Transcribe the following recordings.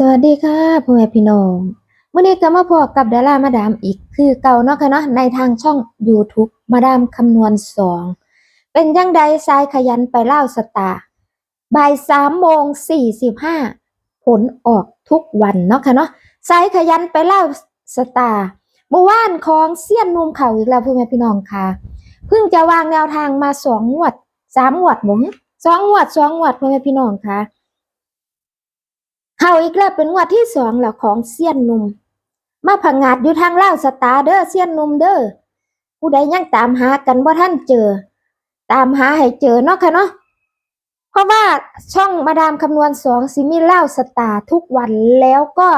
สวัสดีค่ะพ่อแม่พี่น้องมื้อนี้ก็มาพบกับดารามาดามอีกคือเก่าเนาะค่ะเนาะในทางช่อง YouTube มาดามคำนวณสองเป็นจังใดสายขยันไปเล่าสตาบ่ายสามโมงสี่สิบห้าผลออกทุกวันเนาะค่ะเนาะสายขยันไปเล่าสตาเมื่อวานของเสี้ยนนุ่มเข่าอีกแล้วพ่อแม่พี่น้องค่ะเพิ่งจะวางแนวทางมาสองงวดสามงวดหมงสองงวดสองงวดพ่อแม่พี่น้องค่ะ เฮาอีกแล้วเป็นงวดที่สองแล้วของเซียนหนุ่ม มาผงงาดอยู่ทางเล่าสตาร์เด้อเซียนหนุ่มเด้อผู้ใดยังตามหากันบ่ท่านเจอ ตามหาให้เจอเนาะค่ะเนาะเพราะว่าช่องมาดามคำนวณสองสิมีเล่าสตาร์ทุกวันแล้วก็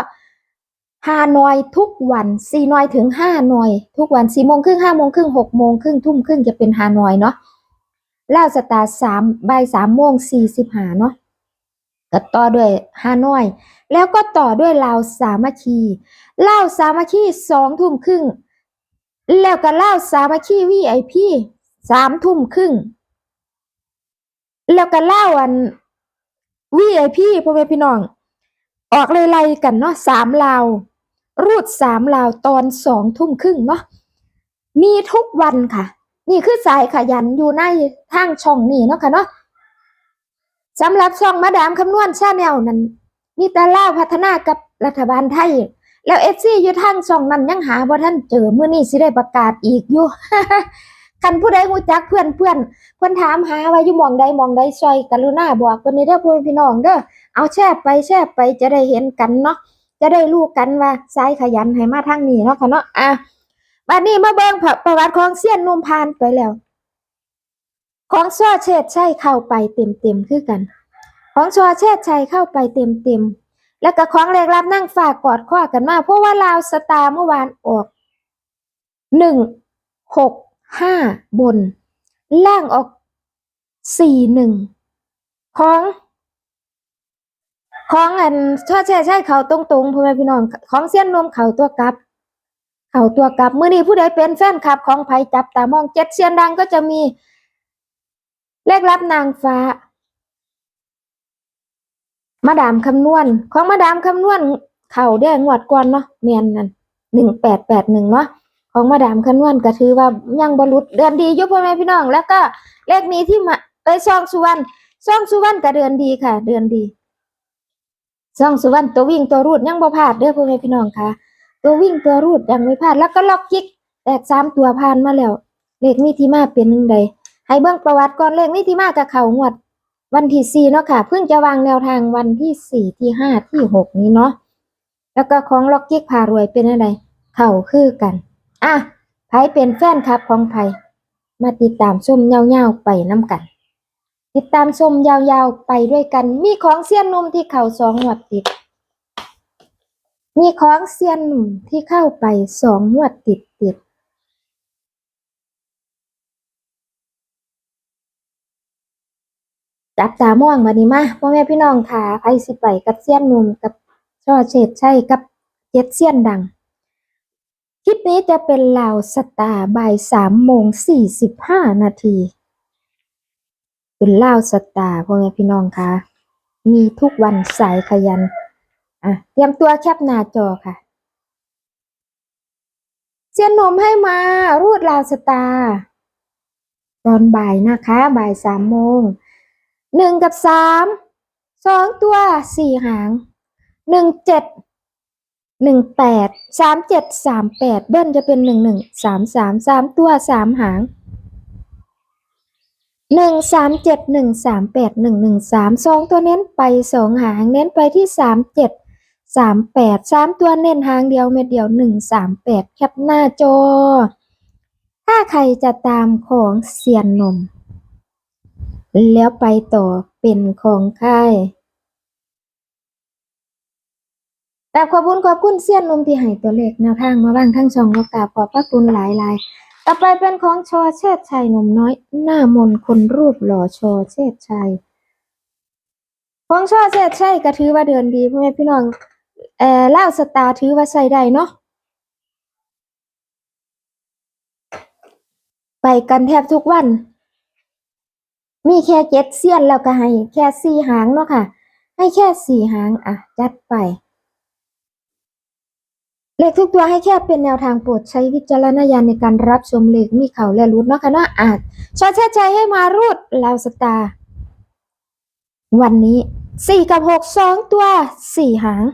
ฮานอยทุกวันสี่นอยถึงห้านอย ทุกวันสี่โมงครึ่งห้าโมงครึ่งหกโมงครึ่งทุ่มครึ่งจะเป็นฮานอยเนาะเล่าสตาร์สามใบสามโมงสี่สิบหาเนาะ ก็ต่อด้วยฮานอย แล้วก็ต่อด้วยลาวสามัคคีลาวสามัคคีสองทุ่มครึ่ง แล้วก็ลาวสามัคคีวีไอพีสามทุ่มครึ่ง แล้วก็ลาวอันวีไอพีพ่อแม่พี่น้อง ออกเลยไล่กันเนาะสามลาวรูดสามลาวตอนสองทุ่มครึ่งเนาะมีทุกวันค่ะ นี่คือสายขยันอยู่ในทางช่องนี้เนาะค่ะเนาะ สำหรับช่องมาดามคำนวณชาแนลนั้น มีแต่ล่าพัฒนากับรัฐบาลไทย แล้วเอฟซีอยู่ทางช่องนั้นยังหาบ่ท่านเจอมื้อนี้สิได้ประกาศอีกอยู่คันผู้ใดฮู้จักเพื่อนเพื่อนเพิ่อนถามหาว่าอยู่มองใดมองใดซอยกรุณาบอกเพิ่นนี่เด้อพ่อพี่น้องเด้อเอาแชร์ไปแชร์ไปจะได้เห็นกันเนาะจะได้รู้กันว่าสายขยันให้มาทางนี้เนาะค่ะเนาะอะบัดนี้มาเบิ่งประวัติของเซียนนุ่มพานไปแล้ว ของซ้อเชษชัยเข้าไปเต็มๆคือกันของชอเชษชัยเข้าไปเต็มๆแล้วก็ของเล็กรับนั่งฝากกอดข้อกันมา เพราะว่าลาวสตาร์เมื่อวานออกหนึ่งหกห้าบน ล่างออกสี่หนึ่งของของอันชอเชษชัยเขาตรงๆพ่อแม่พี่น้องของเส้นนวมเขาตัวกลับ เขาตัวกลับ มื่อนี้ผู้ใดเป็นแฟนคลับ ของไผจับตามองเจ็ดเสียนดังก็จะมี เลขรับนางฟ้า มาดามคำนวณ ของมาดามคำนวณ เข่าได้งวดก่อนเนาะเมียนนั่นหนึ่งแปดแปดหนึ่งเนาะของมาดามคำนวณก็ถือว่ายังบรรลุเดือนดียุพ่อแม่พี่น้อง แล้วก็เลขนี้ที่มาเอ้ยซองสุวรรณซองสุวรรณก็เดือนดีค่ะ เดือนดีซองสุวรรณตัววิ่งตัวรูดยังบ่พลาดเด้อพ่อแม่พี่น้องค่ะ ตัววิ่งตัวรูดยังไม่พลาดแล้วก็ล็อกกิกแตกสามตัวผ่านมาแล้ว เลขนี้ที่มาเป็นหนึ่งใด ให้เบิ่งประวัติก่อนเลขนี้ที่มากับเขางวด วันที่สี่เนาะค่ะ เพิ่งจะวางแนวทางวันที่สี่ที่ห้าที่หกนี้เนาะแล้วก็ของล็อกกิ๊กพารวยเป็นอะไร เข่าคือกัน อะไผเป็นแฟนคลับของไผมาติดตามชมยาวๆไปน้ำกัน ติดตามชมยาวๆไปด้วยกัน มีของเสี้ยนหนุ่มที่เข่าสองงวดติด มีของเสี้ยนหนุ่มที่เข้าไปสองงวดติดติด จับตามองบัดนี้มาพ่อแม่พี่น้องค่ะไผสิไปกับเซียนนุ่มกับช่อเฉดใชัยกับเจ็ดเซียนดัง คลิปนี้จะเป็นลาวสตาร์บ่ายสามโมงสี่สิบห้านาที เป็นลาวสตาร์พ่อแม่พี่น้องค่ะ มีทุกวันสายขยัน อะ เตรียมตัวแคปหน้าจอค่ะเซียนนมให้มารูดลาวสตาร์ตอนบ่ายนะคะ บ่ายสามโมง หนึ่งกับสามสองตัวสี่หางหนึ่งเจ็ดหนึ่งแปดสามเจ็ดสามแปดเบิ้ลจะเป็นหนึ่งหนึ่งสามสามสามตัวสามหางหนึ่งสามเจ็ดหนึ่งสามแปดหนึ่งหนึ่งสามสองตัวเน้นไปสองหางเน้นไปที่สามเจ็ดสามแปดสามตัวเน้นหางเดียวเม็ดเดียวหนึ่งสามแปดแคปหน้าจอ ถ้าใครจะตามของเสียนนม แล้วไปต่อเป็นของค่ายแต่ขอบคุณขอบคุณเสี้ยนนมที่ให้ตัวเลขแนวทางมาบ้างทั้งสองโอกาสขอบพระคุณหลายหลายต่อไปเป็นของชอเชษชัยหนุ่มน้อย หน้ามนคนรูปหล่อชอเชษชัยของชอเชษชัยก็ถือว่าเดือนดีพ่อแม่พี่น้องเอ่อล่าสตาร์ถือว่าใส่ได้เนาะไปกันแทบทุกวัน มีแค่เจ็ดเสี้ยนแล้วก็ให้แค่สี่หางเนาะค่ะ ให้แค่สี่หางอะจัดไป เลขทุกตัวให้แค่เป็นแนวทางโปรดใช้วิจารณญาณในการรับชมเลขมีเข่าและรุดเนาะค่ะเนาะอาจชอเชื่อใจให้มารูดลาวสตาร์วันนี้สี่กับหกสองตัวสี่หาง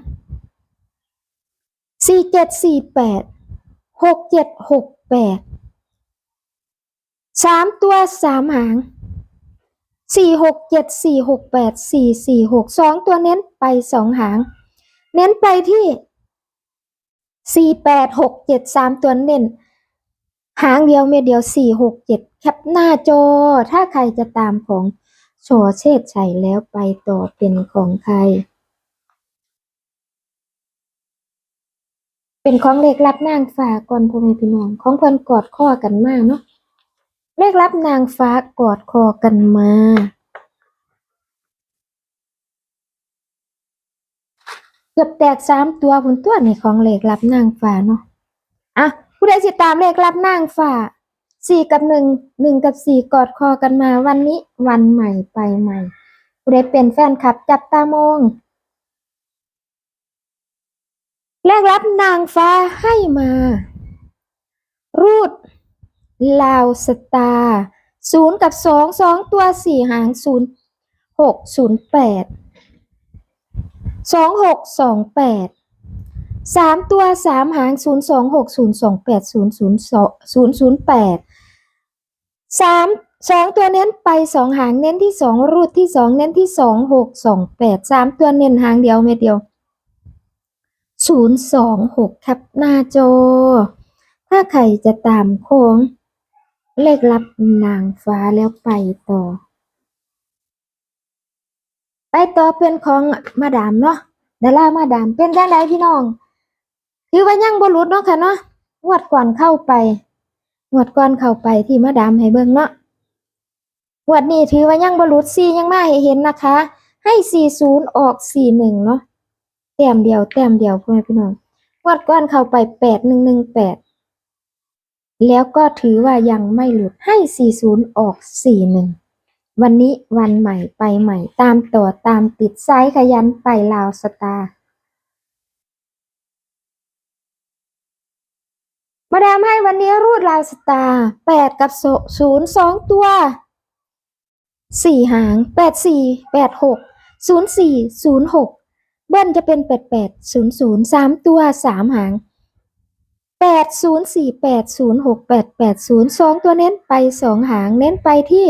สี่เจ็ดสี่แปดหกเจ็ดหกแปดสามตัวสามหาง สี่หกเจ็ดสี่หกแปดสี่สี่หกสองตัวเน้นไปสองหาง เน้นไปที่สี่แปดหกเจ็ดสามตัวเน้น หางเดียวเม็ดเดียวสี่หกเจ็ดแคปหน้าจอ ถ้าใครจะตามของโชเชษชัยแล้วไปต่อเป็นของใคร เป็นของเลขรับนางฟ้าก่อนพ่อแม่พี่น้องของเพิ่นกอดข้อกันมากเนาะ เลขรับนางฟ้ากอดคอกันมาเกือบแตกสามตัวผลตัวในของเลขรับนางฟ้าเนาะอะผู้ใดติดตามเลขรับนางฟ้าสี่กับหนึ่งหนึ่งกับสี่กอดคอกันมาวันนี้วันใหม่ไปใหม่ ผู้ใดเป็นแฟนคลับจับตามองเลขรับนางฟ้าให้มา รูด ลาวสตาร์ศูนย์กับสองสองตัวสี่หางศูนย์หกศูนย์แปดสองหกสองแปดสามตัวสามหางศูนย์สองหกศูนย์สองแปดศูนย์ศูนย์ศูนย์ศูนย์แปดสามสองตัวเน้นไปสองหางเน้นที่สองรูดที่สองเน้นที่สองหกสองแปดสามตัวเน้นหางเดียวเม็ดเดียวศูนย์สองหกครับหน้าจอ ถ้าใครจะตามโค้ง เลขลับนางฟ้าแล้วไปต่อ ไปต่อเป็นของมาดามเนาะดารามาดามเป็นได้ไรพี่น้องถือว่ายังบรุษเนาะค่ะเนาะงวดก่อนเข้าไปงวดก่อนเข้าไปที่มาดามให้เบิ่งเนาะงวดนี้ถือว่ายังบรุษซียังมาให้เห็นนะคะ ให้สี่ศูนย์ออกสี่หนึ่งเนาะแต้มเดียวแต้มเดียวพ่อแม่พี่น้องงวดก่อนเข้าไปแปดหนึ่งหนึ่งแปด แล้วก็ถือว่ายังไม่หลุดให้ 40 ออก 41 วันนี้วันใหม่ไปใหม่ ตามต่อตามติดไซส์ขยันไปลาวสตาร์มาดามให้วันนี้รูดลาวสตาร์8กับ0 2 ตัว 4 หาง 8 4 8 6 0 4 0 6 เบิ้ลจะเป็น 88 0 0 3 ตัว 3 หาง แปดศูนย์สี่แปดศูนย์หกแปดแปดศูนย์สองตัวเน้นไปสองหางเน้นไปที่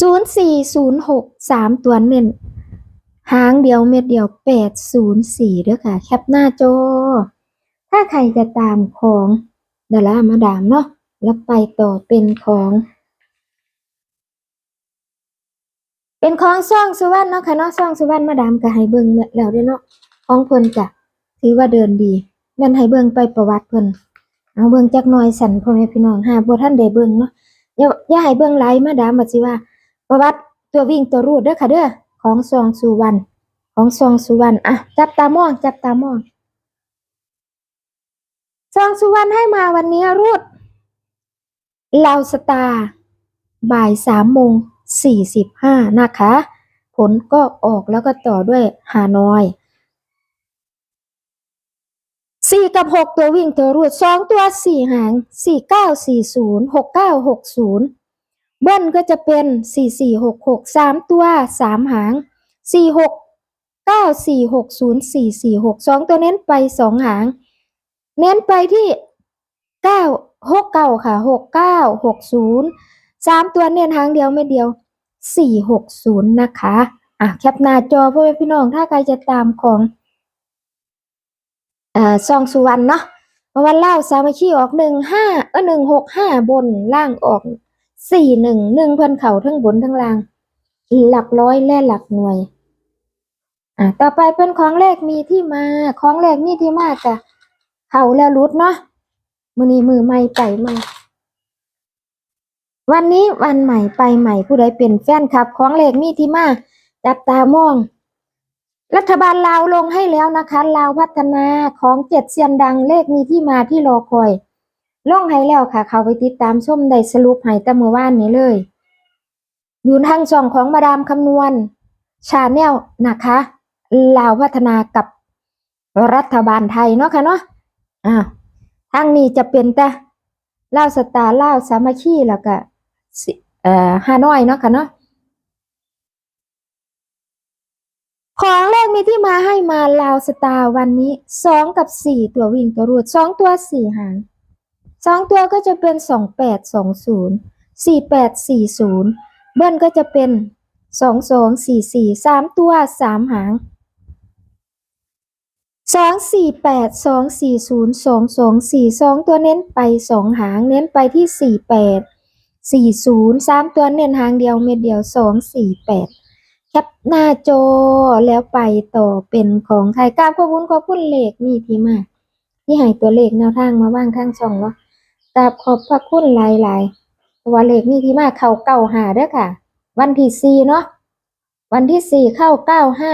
ศูนย์สี่ศูนย์หกสามตัวเน้น หางเดียวเม็ดเดียวแปดศูนย์สี่ด้วยค่ะ แคปหน้าจอ ถ้าใครจะตามของเดยวละมาดามเนาะแล้วไปต่อเป็นของ เป็นของซ่องสุวรรณเนาะค่ะเนาะซ่องสุวรรณมาดามก็ให้เบิ่งแล้วด้อเนาะของเพิ่นจ้ะถือว่าเดินดี แม่นให้เบิ่งไปประวัติเพิ่นเอาเบิ่งจักหน่อยสั่นพ่อแม่พี่น้องหาบ่ทันได้เบิ่งเนาะอย่าอย่าให้เบิ่งหลายมาดามบัดสิว่า ประวัติตัววิ่งตัวรูดเด้อค่ะเด้อของซองสุวรรณของซองสุวรรณอะจับตามองจับตามองซองสุวรรณให้มาวันนี้รูดลาวสตาร์บ่ายสามโมงสี่สิบห้านะคะ ผลก็ออกแล้วก็ต่อด้วยฮานอย สี่กับหกตัววิ่งตัวรูดสองตัวสี่หางสี่เก้าสี่ศูนย์หกเก้าหกศูนย์เบิ้ลก็จะเป็นสี่สี่หกหกสามตัวสามหางสี่หกเก้าสี่หกศูนย์สี่สี่หกสองตัวเน้นไปสองหาง เน้นไปที่เก้าหกเก้าค่ะหกเก้าหกศูนย์สามตัวเน้นหางเดียวไม่เดียวสี่หกศูนย์นะคะ อะแคปหน้าจอพ่อแม่พี่น้องถ้าใครจะตามของ อ่าซองสุวรรณเนาะเพราะว่าเล่าสามัคคีออกหนึ่งห้าเออหนึ่งหกห้าบนล่างออกสี่หนึ่งหนึ่งเพิ่นเข่าทั้งบนทั้งล่าง หลักร้อยและหลักหน่วย อ่าต่อไปเป็นของเลขมีที่มาของเลขมีที่มากะเข่าแล้วรุดเนาะมือนี้มือใหม่ไปใหม่วันนี้วันใหม่ไปใหม่ผู้ใดเป็นแฟนคลับ ของเลขมีที่มาจับตามอง รัฐบาลลาวลงให้แล้วนะคะลาวพัฒนาของเจ็ดเซียนดังเลขมีที่มาที่รอคอยลงให้แล้วค่ะ เขาไปติดตามชมได้สรุปให้แต่เมื่อวานนี้เลย อยู่ทางช่องของมาดามคำนวณชาแนลนะคะลาวพัฒนากับรัฐบาลไทยเนาะค่ะเนาะอ้าวทางนี้จะเป็นแต่ลาวสตาร์ลาวสามัคคีแล้วก็เอ่อฮานอยเนาะค่ะเนาะ ของเลขมีที่มาให้มาลาวสตาร์วันนี้สองกับสี่ตัววิ่งตัวรูดสองตัวสี่หางสองตัวก็จะเป็นสองแปดสองศูนย์สี่แปดสี่ศูนย์เบิ้ลก็จะเป็นสองสองสี่สี่สามตัวสามหางสองสี่แปดสองสี่ศูนย์สองสองสี่สองตัวเน้นไปสองหางเน้นไปที่สี่แปดสี่ศูนย์สามตัวเน้นหางเดียวเม็ดเดียวสองสี่แปด แคปหน้าจอแล้วไปต่อเป็นของใครกราบขอบคุณขอบคุณเลขมีที่มาที่ให้ตัวเลขแนวทางมาบ้างทางช่องเนาะกราบขอบพระคุณหลายๆเพราะว่าเลขมีที่มาเข้าเก้าหาเด้อค่ะ วันที่สี่เนาะวันที่สี่เข้าเก้าห้า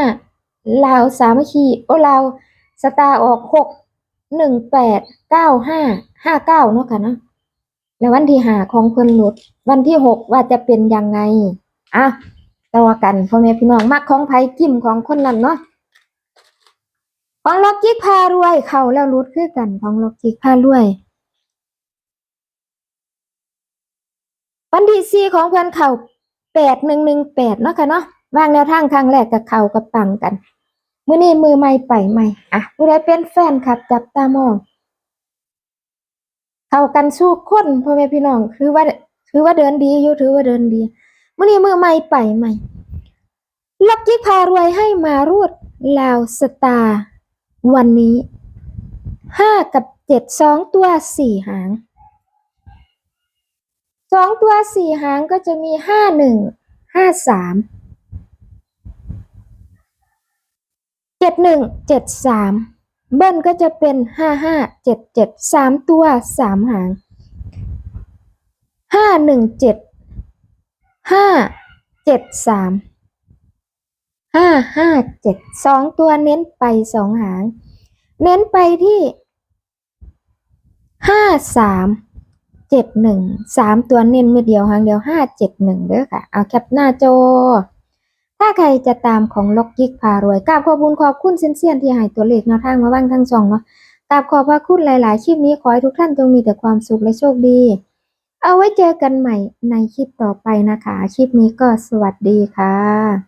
ลาวสามัคคีโอลาวสตาออกหกหนึ่งแปดเก้าห้าห้าเก้าเนาะค่ะเนาะแล้ววันที่หาของเพิ่นหลุด วันที่หกว่าจะเป็นยังไงอะ ต่อกันพ่อแม่พี่น้องมักของไผจิ้มของคนนั้นเนาะของล็อกจิกพารวยเข้าแล้วรุดคือกันของล็อกจิกพารวย วันที่สี่ของเพื่อนเข่าแปดหนึ่งหนึ่งแปดเนาะค่ะเนาะวางแนวทางครั้งแรกกับเข่ากับปังกัน มือนี้มือใหม่ไปใหม่อะผู้ใดเป็นแฟนครับ จับตามองเข้ากันสู้คนพ่อแม่พี่น้อง คือว่า ถือว่าเดินดีอยู่ถือว่าเดินดี มื่อนี้มือใหม่ไปใหม่ลักยิกพารวยให้มารูดลาวสตาร์วันนี้ห้ากับเจ็ดสองตัวสี่หางสองตัวสี่หางก็จะมีห้าหนึ่งห้าสามเจ็ดหนึ่งเจ็ดสามเบิ้ลก็จะเป็นห้าห้าเจ็ดเจ็ดสามตัวสามหางห้าหนึ่งเจ็ด ห้าเจ็ดสามห้าห้าเจ็ดสองตัวเน้นไปสองหาง เน้นไปที่ห้าสามเจ็ดหนึ่งสามตัวเน้นเม็ดเดียวหางเดียวห้าเจ็ดหนึ่งเด้อค่ะ เอาแคปหน้าจอ ถ้าใครจะตามของล็อกยิกพารวยกราบขอบคุณขอบคุณเซียนๆที่ให้ตัวเลขแนวทางมาบ้างทั้งสองเนาะกราบขอบพระคุณหลายๆคลิปนี้ขอให้ทุกท่านจงมีแต่ความสุขและโชคดี เอาไว้เจอกันใหม่ในคลิปต่อไปนะคะ คลิปนี้ก็สวัสดีค่ะ